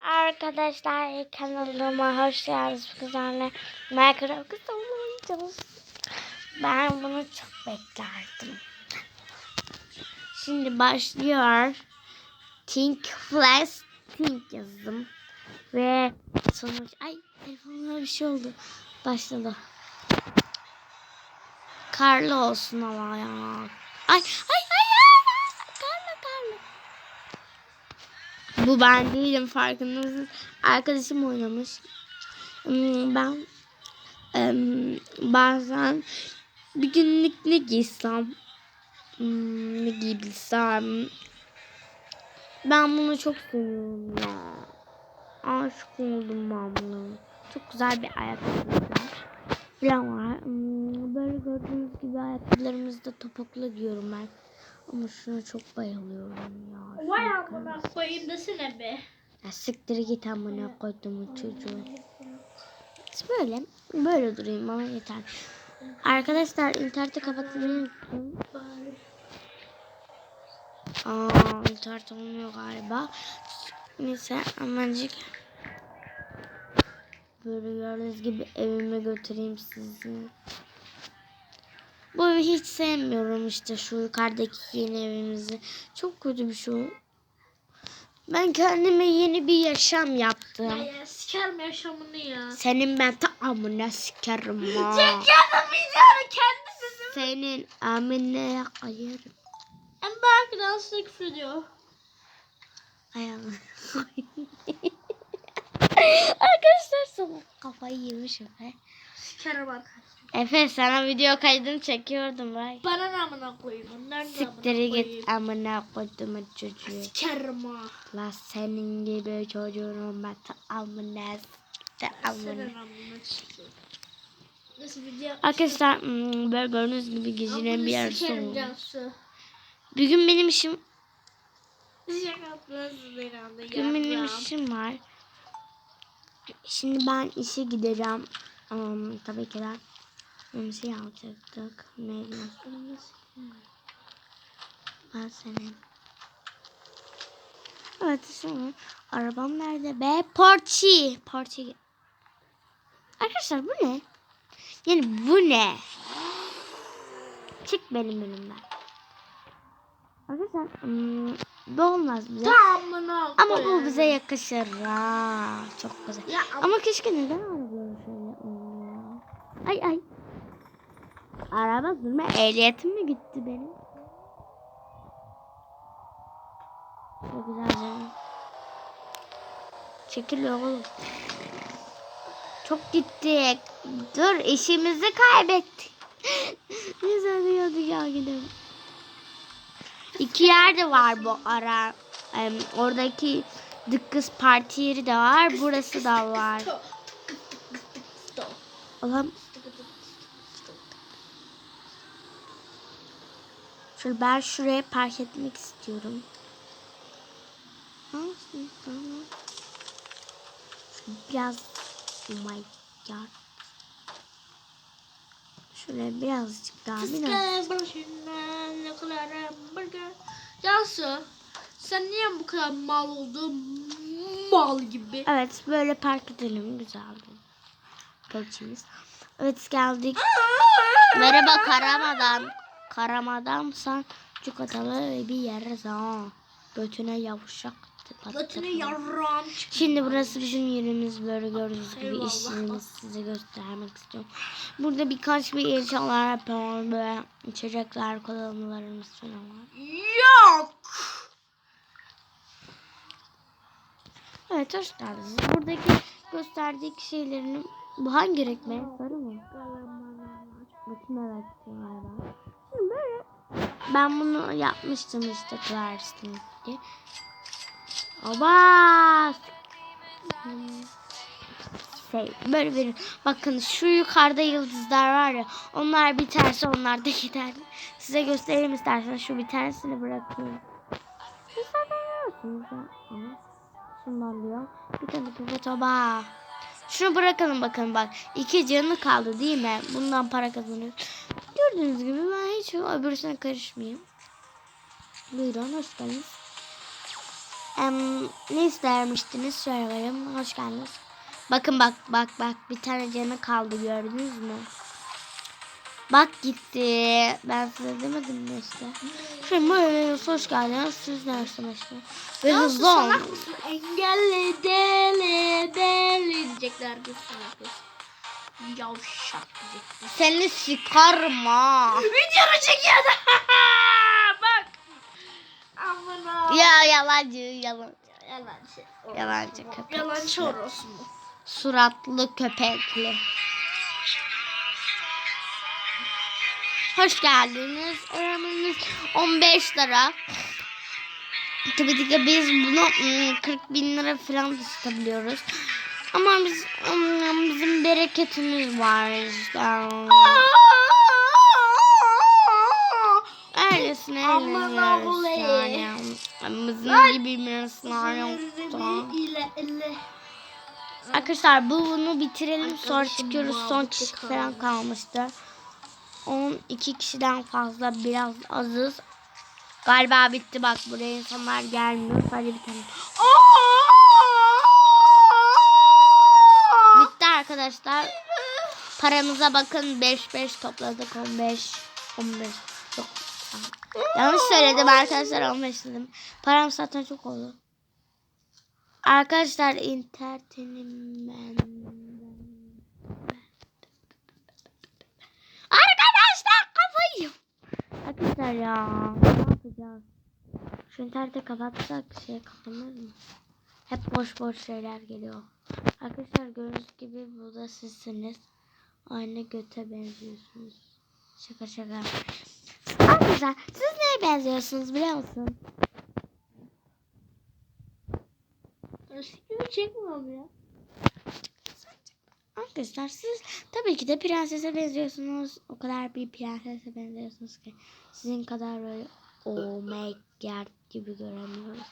Arkadaşlar kanalıma hoş geldiniz. Güzel Minecraft oynayacağız. Ben bunu çok beklerdim. Şimdi başlıyor. Think Flash Think yazdım. Ve sonuç... Ay telefonuma bir şey oldu. Başladı. Karlı olsun ama ya. Ay ay. Karlı karlı. Bu ben değilim farkında mısınız? Arkadaşım oynamış. Hmm, Ben bazen bir günlük ne giysem hmm, ne giyebilsem ben bunu çok seviyorum ya. Aşık oldum ben buna. Çok güzel bir ayakkabı var. Hmm, Böyle gördüğünüz gibi ayakkabılarımızı da topuklu giyiyorum ben. Ama şuna çok bayılıyorum ya. Vay amına koyayım desene be. ya siktir git amına koyduğumu çocuğu. İşte Böyle, böyle durayım bana yeter. Arkadaşlar interneti kapatmayı unuttum. Aa, internet olmuyor galiba. Neyse amancık. Böyle gördüğünüz gibi evime götüreyim sizi. Bu evi hiç sevmiyorum işte şu yukarıdaki yeni evimizi. Çok kötü bir şey. Ben kendime yeni bir yaşam yaptım. Ya sikerim yaşamını ya. Senin ben ta amına sikerim ha. Çekiyorum videonu kendisi. Senin amına ayarım. En belki dansına küfür ediyor. Ayağını. Arkadaşlar sana kafayı yemiş Efe. Sikerim arkadaşlar. Efe sana video kaydını çekiyordum bay. Bana ne amına koyayım? Amına Siktiri koyayım? git amına koyduğum çocuğu. Sikerim ha. La senin gibi çocuğun ben ta amına amına. Senin amına. Nasıl video? Arkadaşlar hmm, böyle gördüğünüz gibi gecenin bir yarısı Sikerim oldu. Cansu. Bir gün benim işim, Şaka yapıyorsunuz beni anda. bir gün benim işim var. Şimdi ben işe gideceğim. Um, tabii ki de şey alacaktık. Neydi? Ben senin. Evet şimdi arabam nerede be? Porçi. Porçi. Arkadaşlar bu ne? Yani bu ne? Çık benim önümden. Arkadaşlar hmm, bu olmaz bize. Tamına Ama bu bize yakışır ha. Çok güzel. Ya Ama keşke neden arabaları şöyle? Ay ay. Araba sürme ehliyetim mi gitti benim? Çok güzel canım. Çekil oğlum. Çok gittik. Dur işimizi kaybettik. ne sanıyordu ya gidelim. İki yerde var bu ara. Em, oradaki Dıkkız parti yeri de var. Burası da var. Ulan şöyle ben şuraya park etmek istiyorum. Biraz oh my god. Şöyle birazcık daha biraz. Cansu sen niye bu kadar mal oldun? Mal gibi. Evet böyle park edelim güzeldi. Pörçemiz. Evet geldik. Merhaba Karamadan. Karamadan sen çikolatalı ve bir yere zaman. Götüne yavuşak. Götüne yarram. Şimdi burası bizim yerimiz böyle gördüğünüz gibi Eyvallah. iş yerimiz size göstermek istiyorum. Burada birkaç bir eşyalar yapıyorum böyle içecekler kullanımlarımız falan var. Yok. Evet hoş geldiniz. Buradaki gösterdiği şeylerin bu hangi renk mi? Sarı mı? Bakayım evet galiba. Böyle ben bunu yapmıştım işte Clars'taki. Oba! Şey, böyle bir bakın şu yukarıda yıldızlar var ya onlar biterse onlar da gider. Size göstereyim isterseniz şu bir tanesini bırakayım. Siz zaten diyor. Bir tane pipet oba. Şunu bırakalım bakın bak. İki canı kaldı değil mi? Bundan para kazanıyor. Gördüğünüz gibi ben hiç öbürsüne karışmayayım. Buyurun hoş geldiniz. Em, ne istermiştiniz? Söyleyelim. Hoş geldiniz. Bakın bak bak bak bir tane canı kaldı gördünüz mü? Bak gitti. Ben size demedim mi işte. Şimdi böyle hoş geldiniz. Siz neredesiniz işte? Ve hızlı mısın? Engelli deli deli diyecekler bir sana. Yavşak diyecekler. Seni sıkarım ha. Videonu çekiyordu. Bak. Amına. Ya yalancı yalancı. Yalancı. Yalancı köpek. Yalancı mı? Suratlı köpekli. Hoş geldiniz. Öğrenmeniz 15 lira. Tabii ki biz bunu ım, 40 bin lira falan da satabiliyoruz. Ama biz bizim bereketimiz var işte. Öylesine eğleniyoruz yani. Bizim gibi miraslar yoktu. Arkadaşlar bu bunu bitirelim sonra çıkıyoruz. Son kişi falan kalmıştı. 12 kişiden fazla biraz azız. Galiba bitti bak buraya insanlar gelmiyor. Sadece bir tane. Bitti arkadaşlar. Paramıza bakın 5 5 topladık 15 15 çok. Yanlış söyledim arkadaşlar 15 dedim. Param zaten çok oldu. Arkadaşlar entertainment. Arkadaşlar kafayı. Arkadaşlar ya ne yapacağız? Şu interneti kapatsak şey kapanır mı? Hep boş boş şeyler geliyor. Arkadaşlar gördüğünüz gibi bu da sizsiniz. Aynı göte benziyorsunuz. Şaka şaka. Arkadaşlar siz neye benziyorsunuz biliyor musun? Sikimi çekmiyorum ya. Arkadaşlar siz tabii ki de prensese benziyorsunuz. O kadar bir prensese benziyorsunuz ki. Sizin kadar böyle oh my god gibi göremiyoruz.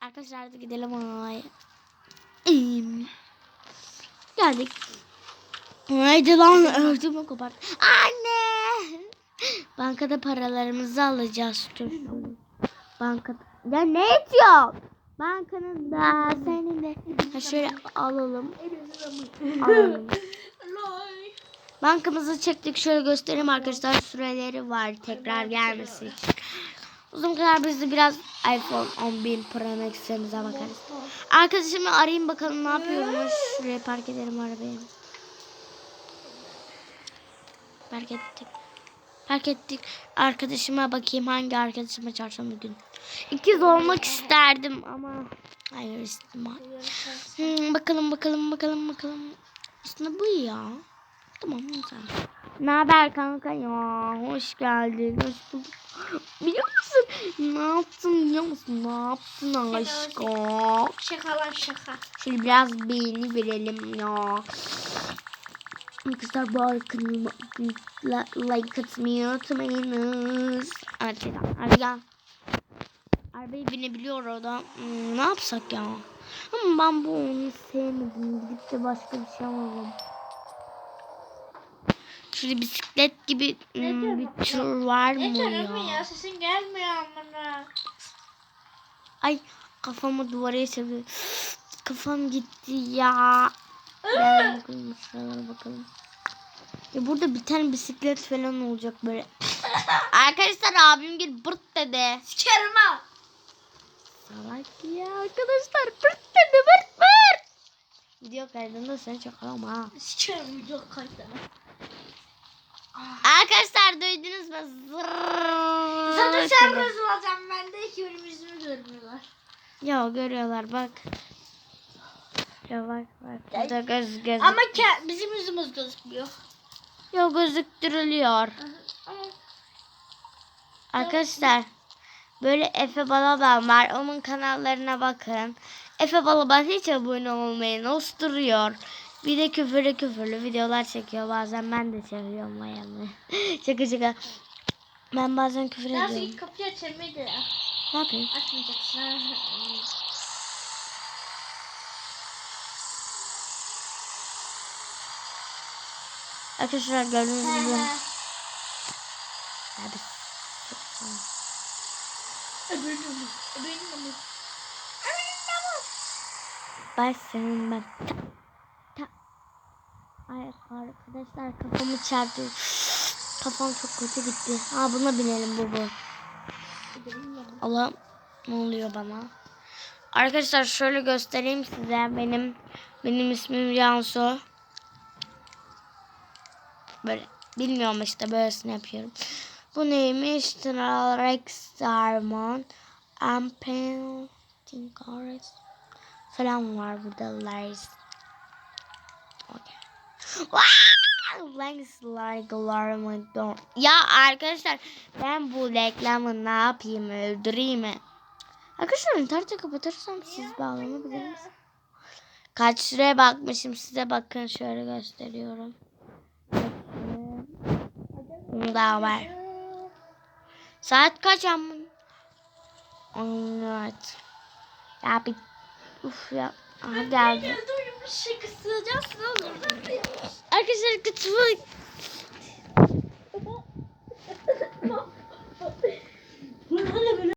Arkadaşlar hadi gidelim ay. İyiyim. Geldik. Haydi lan ördümü kopart. Anne. Bankada paralarımızı alacağız. Dur. Banka. Ya ne diyor? Bankanın da senin de. Ha şöyle alalım. alalım. Bankamızı çektik. Şöyle göstereyim arkadaşlar. Süreleri var tekrar gelmesi için. Uzun kadar biz de biraz iPhone 11 Pro Max'imize bakarız. Arkadaşımı arayayım bakalım ne yapıyormuş. Şuraya park edelim arabayı. Park ettik. Park ettik. Arkadaşıma bakayım hangi arkadaşıma çarşamba bugün. İkiz olmak isterdim ama hayır istemem. Hmm, bakalım bakalım bakalım bakalım. Aslında bu ya. Tamam güzel. Ne haber kanka ya? Hoş geldin. Hoş bulduk. Biliyor musun? Ne yaptın biliyor musun? Ne yaptın aşkım? Şaka lan şaka. Şöyle biraz beğeni verelim ya. Arkadaşlar bu arkanı like atmayı unutmayınız. Evet. Hadi gel. Arabayı binebiliyor orada. Hmm, ne yapsak ya? Ama ben bu oyunu sevmedim. Gidip de başka bir şey alalım. Şurada bisiklet gibi hmm, bir tür var mı Ne canım ya? ya sesin gelmiyor amına. Ay kafamı duvara çevir. Kafam gitti ya. Gel bakalım şuralara bakalım. Ya burada bir tane bisiklet falan olacak böyle. Arkadaşlar abim gel bırt dedi. Sikerim ha. Salak ya arkadaşlar bırt dedi bırt bırt. Video kaydında seni çakalım ha. Sikerim video kayıtlarına. Arkadaşlar duydunuz mu? Zırrrr. Zaten sen ben de iki bölüm yüzümü görmüyorlar. Ya görüyorlar bak. Ya bak bak. Burada göz göz. Ama bizim yüzümüz gözükmüyor. Ya gözüktürülüyor. Ama Arkadaşlar böyle Efe Balaban var. Onun kanallarına bakın. Efe Balaban hiç abone olmayın. Osturuyor. Bir de küfürlü küfürlü videolar çekiyor. Bazen ben de çeviriyorum ayağımı. şaka şaka. Ben bazen küfür Nasıl ediyorum. git kapıyı açamaydı. Ne yapayım? Açmayacaksın. Arkadaşlar gördüğünüz gibi. Öbürünün ama. ben senin ben. Ta, ta. Ay arkadaşlar kafamı çarptı. Kafam çok kötü gitti. Ha buna binelim bu bu. Allah ne oluyor bana? Arkadaşlar şöyle göstereyim size. Benim benim ismim Cansu. Böyle bilmiyorum işte böylesini yapıyorum. Bu neymiş? Rex Diamond. Amping Chorus falan var burada. Lars. Okay. Lens like alarm don't. Ya arkadaşlar ben bu reklamı ne yapayım öldüreyim mi? Arkadaşlar interneti kapatırsam siz bağlanabilir misiniz? Kaç liraya bakmışım size bakın şöyle gösteriyorum. Daha var. Saat kaç amma? Evet. Ya bir uf ya. Aha geldi. Arkadaşlar kutlu